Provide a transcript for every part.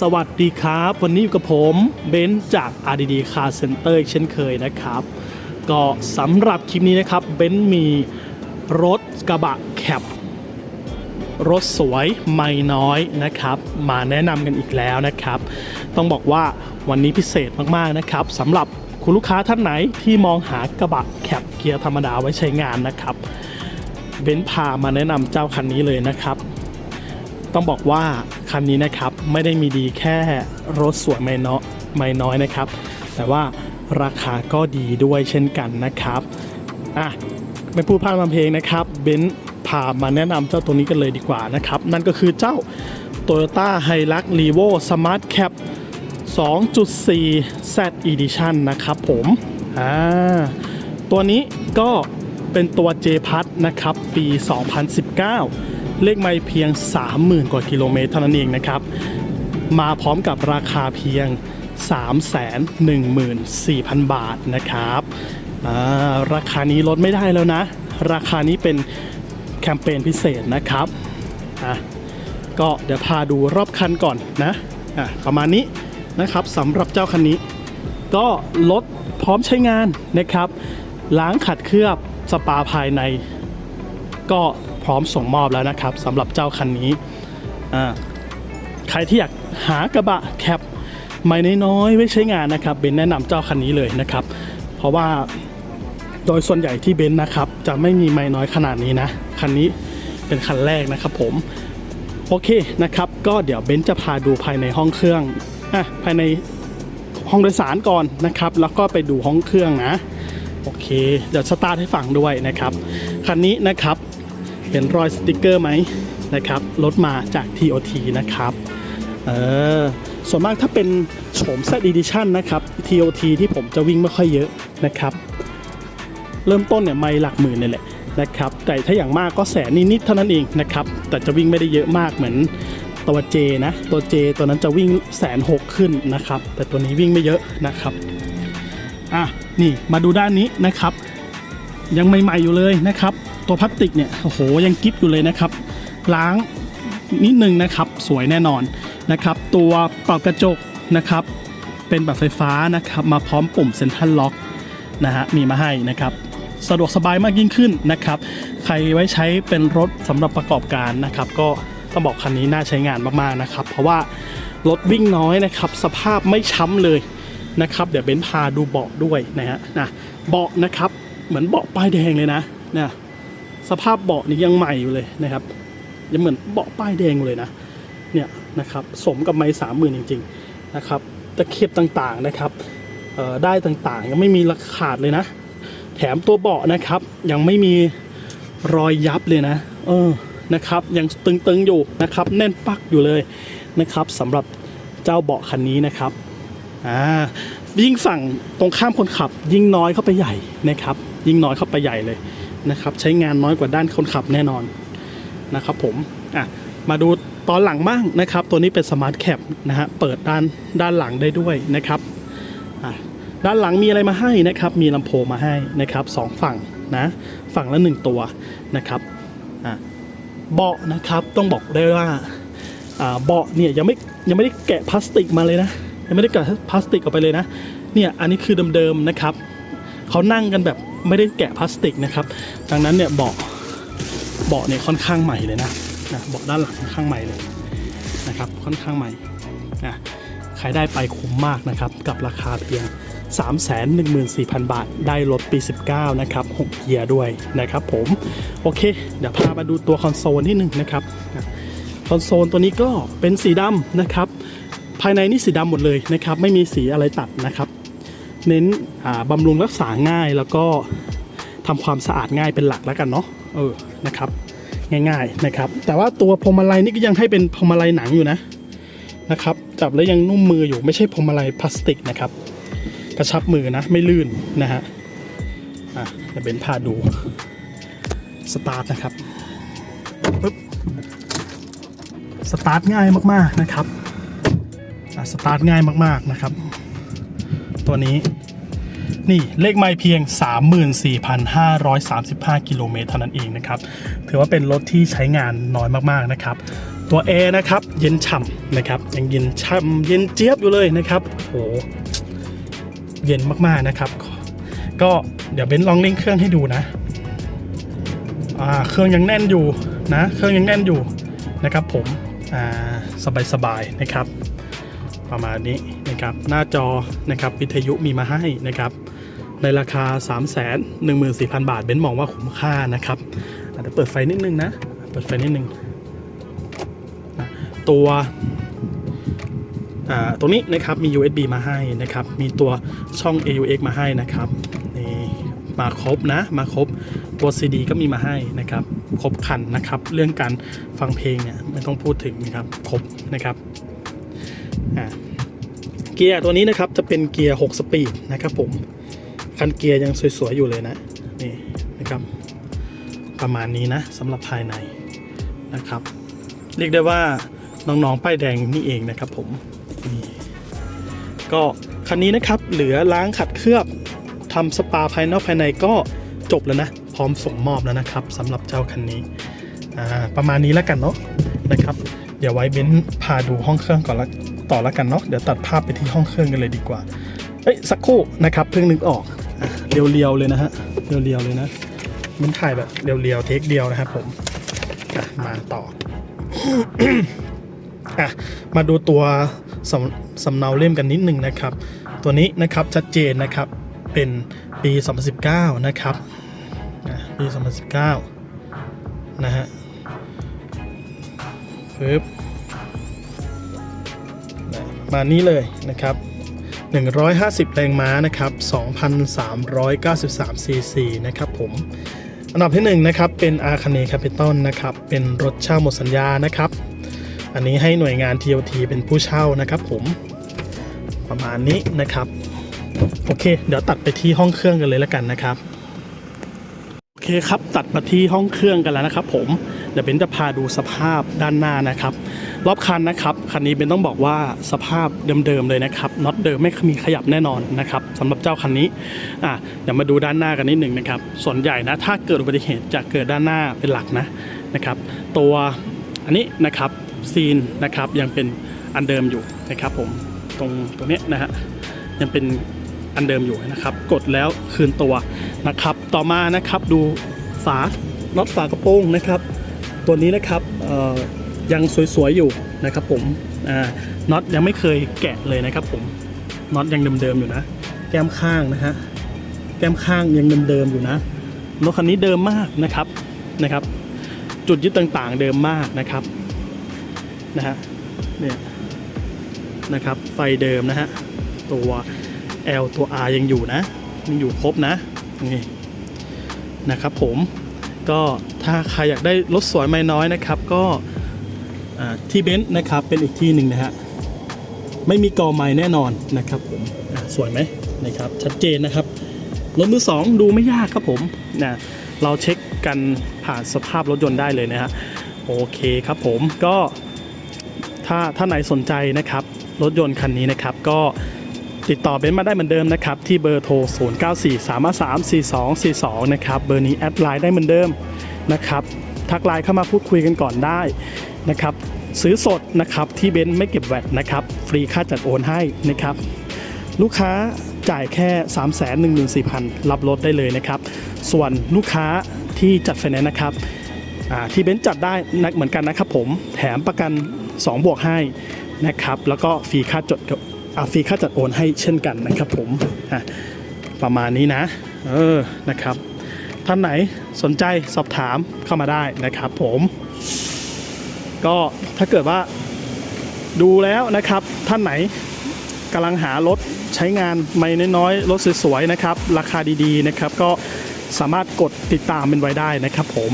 สวัสดีครับ วันนี้อยู่กับผมเบนซ์จาก RDD Car Center อีกเช่นเคยนะครับ ก็สำหรับคลิปนี้นะครับเบนซ์มีรถกระบะแคปรถสวยไม่น้อยนะครับ มาแนะนำกันอีกแล้วนะครับ ต้องบอกว่าวันนี้พิเศษมากๆนะครับสำหรับคุณลูกค้าท่านไหนที่มองหากระบะแคปเกียร์ธรรมดาไว้ใช้งานนะครับเบนซ์พามาแนะนำเจ้าคันนี้เลยนะครับ ต้องบอกว่าคันนี้นะครับไม่ได้มีดีแค่รถสวยไม่น้อยไม่น้อยนะครับ แต่ว่าราคาก็ดีด้วยเช่นกันนะครับอะไม่พูดพลาดมาเพลงนะครับเบนซ์พามาแนะนำเจ้าตัวนี้กันเลยดีกว่านะครับ นั่นก็คือเจ้า Toyota Hilux Revo Smart Cap 2.4 Z Edition นะครับผมอ่าตัวนี้ก็เป็นตัว J พัทนะครับ ปี 2019 เลขไม่เพียง 30,000 กว่ากิโลเมตรเท่านั้นเองนะครับ มาพร้อมกับราคาเพียง 314,000 บาทนะครับาราคานี้ลดไม่ได้แล้วนะ ราคานี้เป็นแคมเปญพิเศษนะครับก็เดี๋ยวพาดูรอบคันก่อนนะะประมาณนี้นะครับสำหรับเจ้าคันนี้ ก็รถพร้อมใช้งานนะครับ ล้างขัดเคลือบสปาภายใน ก็ พร้อมส่งมอบแล้วนะครับสำหรับเจ้าคันนี้อ่าใครที่อยากหากระบะแคปไม่น้อยๆไว้ใช้งานนะครับเบนแนะนำเจ้าคันนี้เลยนะครับ เพราะว่าโดยส่วนใหญ่ที่เบนซ์นะครับ จะไม่มีไม่น้อยขนาดนี้นะ คันนี้เป็นคันแรกนะครับผม โอเคนะครับ ก็เดี๋ยวเบนซ์จะพาดูภายในห้องเครื่องอะภายในห้องโดยสารก่อนนะครับ แล้วก็ไปดูห้องเครื่องนะ โอเค เดี๋ยวสตาร์ทให้ฟังด้วยนะครับ คันนี้นะครับ เห็นรอยสติกเกอร์ไหมนะครับรถมาจาก TOT นะครับเออส่วนมากถ้าเป็นโฉม Z Edition นะครับ TOT ที่ผมจะวิ่งไม่ค่อยเยอะนะครับ เริ่มต้นเนี่ยไม่หลักหมื่นนี่แหละนะครับแต่ถ้าอย่างมากก็แสนนิดๆเท่านั้นเองนะครับแต่จะวิ่งไม่ได้เยอะมากเหมือนตัว J นะตัว J ตัวนั้นจะวิ่งแสนหกขึ้นนะครับ แต่ตัวนี้วิ่งไม่เยอะนะครับอะนี่มาดูด้านนี้นะครับ ยังใหม่ๆอยู่เลยนะครับ ตัวพลาสติกเนี่ยโอ้โหยังกิ๊บอยู่เลยนะครับ ล้างนิดนึงนะครับสวยแน่นอนนะครับ ตัวปรับกระจกนะครับ เป็นแบบไฟฟ้านะครับ มาพร้อมปุ่มเซ็นทรัลล็อกนะฮะมีมาให้นะครับ สะดวกสบายมากยิ่งขึ้นนะครับ ใครไว้ใช้เป็นรถสำหรับประกอบการนะครับ ก็ต้องบอกคันนี้น่าใช้งานมากๆนะครับ เพราะว่ารถวิ่งน้อยนะครับ สภาพไม่ช้ำเลยนะครับ เดี๋ยวเบนซ์พาดูเบาะด้วยนะฮะนะเบาะนะครับเหมือนเบาะป้ายแดงเลยนะนะ สภาพเบาะนี่ยังใหม่อยู่เลยนะครับยังเหมือนเบาะป้ายแดงอยู่เลยนะเนี่ยนะครับสมกับไม้สามหมื่นจริง ๆนะครับตะเข็บต่างๆนะครับเอ่อได้ต่างๆ ยังไม่มีราขาดเลยนะ แถมตัวเบาะนะครับ ยังไม่มีรอยยับเลยนะ เออนะครับ ยังตึงๆอยู่นะครับ แน่นปักอยู่เลยนะครับสำหรับเจ้าเบาะคันนี้นะครับอ่ายิ่งฝั่งตรงข้ามคนขับ ยิ่งน้อยเข้าไปใหญ่นะครับ ยิ่งน้อยเข้าไปใหญ่เลย นะครับใช้งานน้อยกว่าด้านคนขับแน่นอนนะครับผมอะมาดูตอนหลังบ้างนะครับ ตัวนี้เป็นสมาร์ทแคปนะฮะเปิดด้านด้านหลังได้ด้วยนะครับอะด้านหลังมีอะไรมาให้นะครับ มีลำโพงมาให้นะครับสองฝั่งนะฝั่งละหนึ่งตัวนะครับอะเบาะนะครับต้องบอกได้ว่าอ่าเบาะเนี่ยยังไม่ยังไม่ได้แกะพลาสติกมาเลยนะยังไม่ได้แกะพลาสติกออกไปเลยนะเนี่ยอันนี้คือเดิมๆนะครับ เขานั่งกันแบบไม่ได้แกะพลาสติกนะครับดังนั้นเนี่ยเบาะเบาะเนี่ยค่อนข้างใหม่เลยนะนะเบาะด้านหลังค่อนข้างใหม่เลยนะครับค่อนข้างใหม่นะใครได้ไปคุ้มมากนะครับกับราคาเพียง 314,000 บาทได้รถปี 19 นะครับ6เกียร์ด้วยนะครับผมโอเค เดี๋ยวพามาดูตัวคอนโซลนิดนึงนะครับคอนโซลตัวนี้ก็เป็นสีดำนะครับ ภายในนี่สีดำหมดเลยนะครับ ไม่มีสีอะไรตัดนะครับ เน้นบำรุงรักษาง่ายแล้วก็ทำความสะอาดง่ายเป็นหลักแล้วกันเนาะเออนะครับ ง่ายๆนะครับ แต่ว่าตัวพวงมลัยนี่ก็ยังให้เป็นพวงมลัยหนังอยู่นะนะครับ จับแล้วยังนุ่มมืออยู่ไม่ใช่พวงมลัยพลาสติกนะครับ กระชับมือนะไม่ลื่นนะฮะอะเดี๋ยวเบนพาดูสตาร์ทนะครับปึ๊บสตาร์ทง่ายมากๆนะครับอะสตาร์ทง่ายมากๆนะครับ ตัวนี้ นี่เลขไม่เพียง 34,535 กิโลเมตรเท่านั้นเองนะครับ ถือว่าเป็นรถที่ใช้งานน้อยมากๆนะครับ ตัวแอร์นะครับ เย็นฉ่ำนะครับ ยังเย็นฉ่ำเย็นเจี๊ยบอยู่เลยนะครับโอ้โหเย็นมากๆนะครับ ก็เดี๋ยวเบนซ์ลองเร่งเครื่องให้ดูนะอ่าเครื่องยังแน่นอยู่นะ เครื่องยังแน่นอยู่นะครับผมอ่าสบายๆนะครับ ประมาณนี้ นะครับหน้าจอนะครับวิทยุมีมาให้นะครับในราคา 3 1 4 0 0 0 บาท เบนซ์มองว่าคุ้มค่านะครับอาจจะเปิดไฟนิดนึงนะ เปิดไฟนิดนึงนะตัวตรงนี้นะครับมี USB มาให้นะครับ มีตัวช่อง AUX มาให้นะครับนี่มาครบนะ มาครบตัว CD ก็มีมาให้นะครับ ครบคันนะครับ เรื่องการฟังเพลงเนี่ยไม่ต้องพูดถึงนะครับ ครบนะครับอ่า เกียร์ตัวนี้นะครับจะเป็นเกียร์ 6 สปีดนะครับผมคันเกียร์ยังสวยๆอยู่เลยนะนี่นะครับ ประมาณนี้นะสำหรับภายในนะครับ เรียกได้ว่าน้องๆป้ายแดงนี่เองนะครับผมนี่ก็คันนี้นะครับเหลือล้างขัดเคลือบทำสปาภายนอกภายในก็จบแล้วนะ พร้อมส่งมอบแล้วนะครับสำหรับเจ้าคันนี้อ่าประมาณนี้แล้วกันเนาะนะครับ เดี๋ยวไว้เบ้นพาดูห้องเครื่องก่อนละ ต่อแล้วกันเนาะเดี๋ยวตัดภาพไปที่ห้องเครื่องกันเลยดีกว่าเอ้ยสักครู่นะครับเพิ่งนึกออกเรียวๆเลยนะฮะเรียวๆเลยนะมันถ่ายแบบเรียวๆเทคเดียวนะครับผมมาต่ออะมาดูตัวสำสำเนาเล่มกันนิดหนึ่งนะครับ ตัวนี้นะครับชัดเจนนะครับเป็นปี 2019 นะครับอะปี 2019 นะฮะปึ๊บ มานี้เลยนะครับ 150 แรงม้านะครับ 2,393 ซีซีนะครับผม อันดับที่ 1 นะครับ เป็น a r c a n e Capital นะครับ เป็นรถเช่าหมดสัญญานะครับ อันนี้ให้หน่วยงาน TOT เป็นผู้เช่านะครับผม ประมาณนี้นะครับ โอเค เดี๋ยวตัดไปที่ห้องเครื่องกันเลยแล้วกันนะครับ โอเคครับ ตัดมาที่ห้องเครื่องกันแล้วนะครับผม เดี๋ยวเบนจะพาดูสภาพด้านหน้านะครับ รอบคันนะครับคันนี้เบนต้องบอกว่าสภาพเดิมๆเลยนะครับน็อตเดิมไม่มีขยับแน่นอนนะครับสำหรับเจ้าคันนี้อะเดี๋ยวมาดูด้านหน้ากันนิดหนึ่งนะครับ ส่วนใหญ่นะถ้าเกิดอุบัติเหตุจะเกิดด้านหน้าเป็นหลักนะนะครับ ตัวอันนี้นะครับซีนนะครับยังเป็นอันเดิมอยู่นะครับผมตรงตรงนี้นะฮะยังเป็นอันเดิมอยู่นะครับกดแล้วคืนตัวนะครับ ต่อมานะครับดูฝาน็อตฝากระโปรงนะครับ ตัวนี้นะครับยังสวยๆอยู่นะครับผมน็อตยังไม่เคยแกะเลยนะครับผมน็อตยังเดิมๆอยู่นะ แก้มข้างนะฮะแก้มข้างยังเดิมๆอยู่นะรถคันนี้เดิมมากนะครับนะครับ จุดยึดต่างๆเดิมมากนะครับนะฮะเนี่ยนะครับไฟเดิมนะฮะตัว L ตัว R ยังอยู่นะยังอยู่ครบนะนี่นะครับผม ก็ถ้าใครอยากได้รถสวยไม่น้อยนะครับ ก็ที่เบนซ์นะครับเป็นอีกที่หนึ่งนะฮะไม่มีกอไม้แน่นอนนะครับผมสวยไหมนะครับชัดเจนนะครับรถมือสองดูไม่ยากครับผมนะเราเช็คกันผ่านสภาพรถยนต์ได้เลยนะฮะโอเคครับผมก็ถ้าถ้าไหนสนใจนะครับ รถยนต์คันนี้นะครับก็ ติดต่อเบนซ์มาได้เหมือนเดิมนะครับ ที่เบอร์โทร 0 9 4 3 3 4 2 4 2 นะครับ เบอร์นี้แอดไลน์ได้เหมือนเดิมนะครับ ทักไลน์เข้ามาพูดคุยกันก่อนได้นะครับ ซื้อสดนะครับที่เบนซ์ไม่เก็บแวตนะครับ ฟรีค่าจัดโอนให้นะครับ ลูกค้าจ่ายแค่ 3 1 4 0 0 0 รับรถได้เลยนะครับ ส่วนลูกค้าที่จัดไฟแนนซ์นะครับที่เบนซ์จัดได้นะเหมือนกันนะครับผมแถมประกัน 2 บวกให้นะครับ แล้วก็ฟรีค่าจด ฟรีค่าจัดโอนให้เช่นกันนะครับผมประมาณนี้นะ เออนะครับท่านไหนสนใจสอบถามเข้ามาได้นะครับผมก็ถ้าเกิดว่าดูแล้วนะครับท่านไหนกำลังหารถใช้งานไม่น้อยๆรถสวยๆนะครับ ราคาดีๆนะครับ ก็สามารถกดติดตามเป็นไว้ได้นะครับ ผม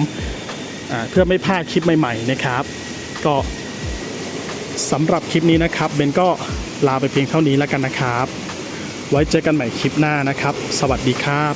เพื่อไม่พลาดคลิปใหม่ ๆนะครับ ก็สำหรับคลิปนี้นะครับเบนก็ ลาไปเพียงเท่านี้แล้วกันนะครับ ไว้เจอกันใหม่คลิปหน้านะครับ สวัสดีครับ